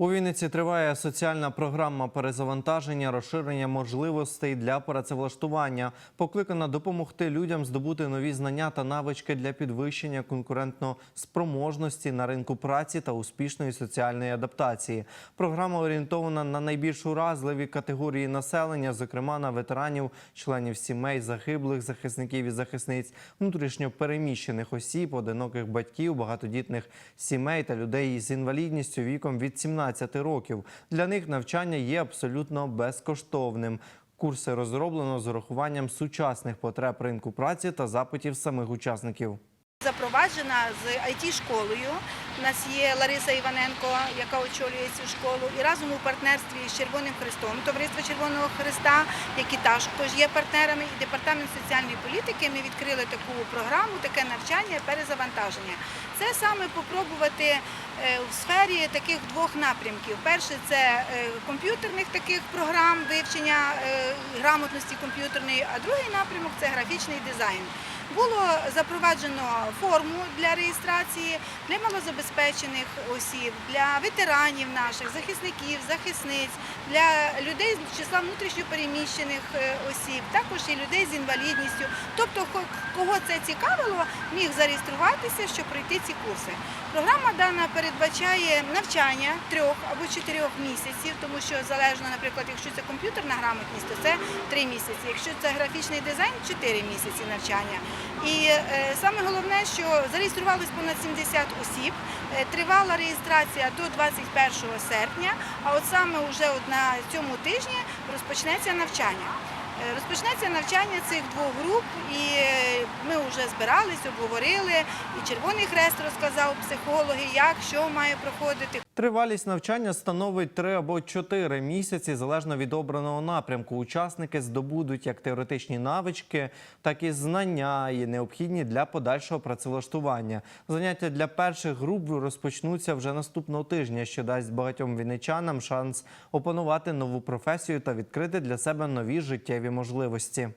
У Вінниці триває соціальна програма перезавантаження, розширення можливостей для працевлаштування, покликана допомогти людям здобути нові знання та навички для підвищення конкурентно-спроможності на ринку праці та успішної соціальної адаптації. Програма орієнтована на найбільш уразливі категорії населення, зокрема на ветеранів, членів сімей, загиблих захисників і захисниць, внутрішньо переміщених осіб, одиноких батьків, багатодітних сімей та людей з інвалідністю віком від 17 років. Для них навчання є абсолютно безкоштовним. Курси розроблено з урахуванням сучасних потреб ринку праці та запитів самих учасників. Запроваджена з IT-школою. У нас є Лариса Іваненко, яка очолює цю школу, і разом у партнерстві з Червоним Хрестом, Товариство Червоного Христа, які також є партнерами, і департамент соціальної політики. Ми відкрили таку програму, таке навчання, перезавантаження. Це саме попробувати в сфері таких двох напрямків. Перше це е, комп'ютерних таких програм вивчення е, грамотності комп'ютерної, а другий напрямок це графічний дизайн. Було запроваджено форму для реєстрації для малозабезпечених осіб, для ветеранів наших, захисників, захисниць, для людей з числа внутрішньопереміщених е, осіб, також і людей з інвалідністю. Тобто, кого це цікавило, міг зареєструватися, щоб пройти ці курси. Програма дана передбачає навчання трьох або чотирьох місяців, тому що залежно, наприклад, якщо це комп'ютерна грамотність, то це три місяці. Якщо це графічний дизайн, чотири місяці навчання. І е, саме головне, що зареєструвалось понад 70 осіб. Е, Тривала реєстрація до 21 серпня, а от саме вже на цьому тижні розпочнеться навчання. Е, Розпочнеться навчання цих двох груп, і е, ми вже збирались, обговорили. І Червоний Хрест розказав психологи, як що має проходити. Тривалість навчання становить 3 або 4 місяці, залежно від обраного напрямку. Учасники здобудуть як теоретичні навички, так і знання, і необхідні для подальшого працевлаштування. Заняття для перших груп розпочнуться вже наступного тижня, що дасть багатьом вінничанам шанс опанувати нову професію та відкрити для себе нові життєві можливості.